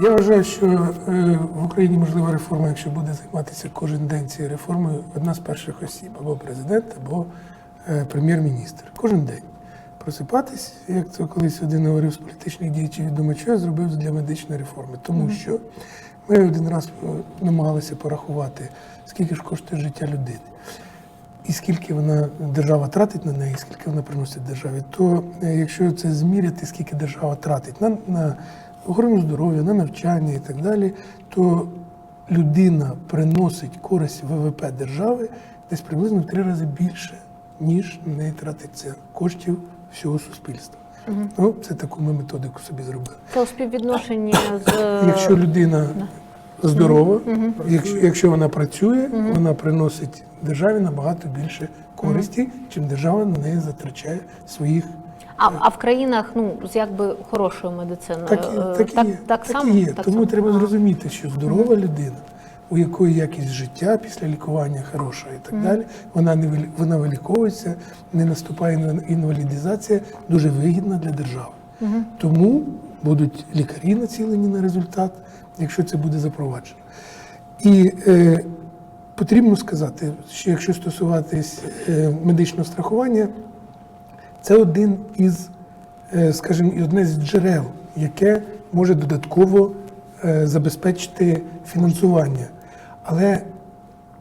Я вважаю, що е, в Україні можлива реформа, якщо буде займатися кожен день цією реформою, одна з перших осіб або президент, або е, прем'єр-міністр. Кожен день. Просипатись, як це колись один говорив з політичних діячів, думаю, що я зробив для медичної реформи. Тому що ми один раз е, намагалися порахувати, скільки ж коштує життя людини. І скільки вона держава тратить на неї, скільки вона приносить державі, то якщо це зміряти, скільки держава тратить на, на охорону здоров'я, на навчання і так далі, то людина приносить користь ВВП держави десь приблизно в три рази більше, ніж неї тратиться коштів всього суспільства. Ну, це таку ми методику собі зробили. Це у співвідношенні з Якщо людина здорова, якщо, якщо вона працює, вона приносить державі набагато більше користі, чим держава на неї затрачає своїх. А, а в країнах ну з якби хорошою медициною Так, е, так, так, так так само є. Так Тому само? треба зрозуміти, що здорова людина, у якої якість життя після лікування хороша і так далі, вона не вона виліковується, не наступає інва- інвалідизація, дуже вигідна для держави. Тому будуть лікарі націлені на результат, якщо це буде запроваджено. І е, потрібно сказати, що якщо стосуватись е, медичного страхування, це один із, е, скажімо, одне з джерел, яке може додатково е, забезпечити фінансування. Але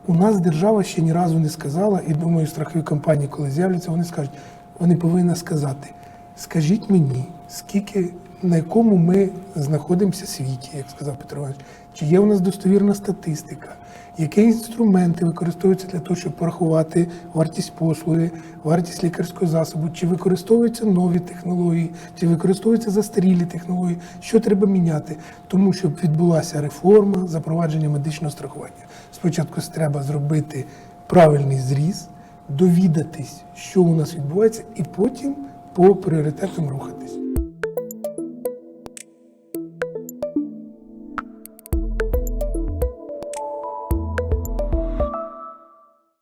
у нас держава ще ні разу не сказала, і думаю, страхові компанії, коли з'являться, вони скажуть, вони повинні сказати: скажіть мені, скільки на якому ми знаходимося світі, як сказав Петро Іванович, чи є у нас достовірна статистика, які інструменти використовуються для того, щоб порахувати вартість послуги, вартість лікарського засобу, чи використовуються нові технології, чи використовуються застарілі технології, що треба міняти, тому щоб відбулася реформа запровадження медичного страхування. Спочатку треба зробити правильний зріз, довідатись, що у нас відбувається, і потім по пріоритетам рухатись.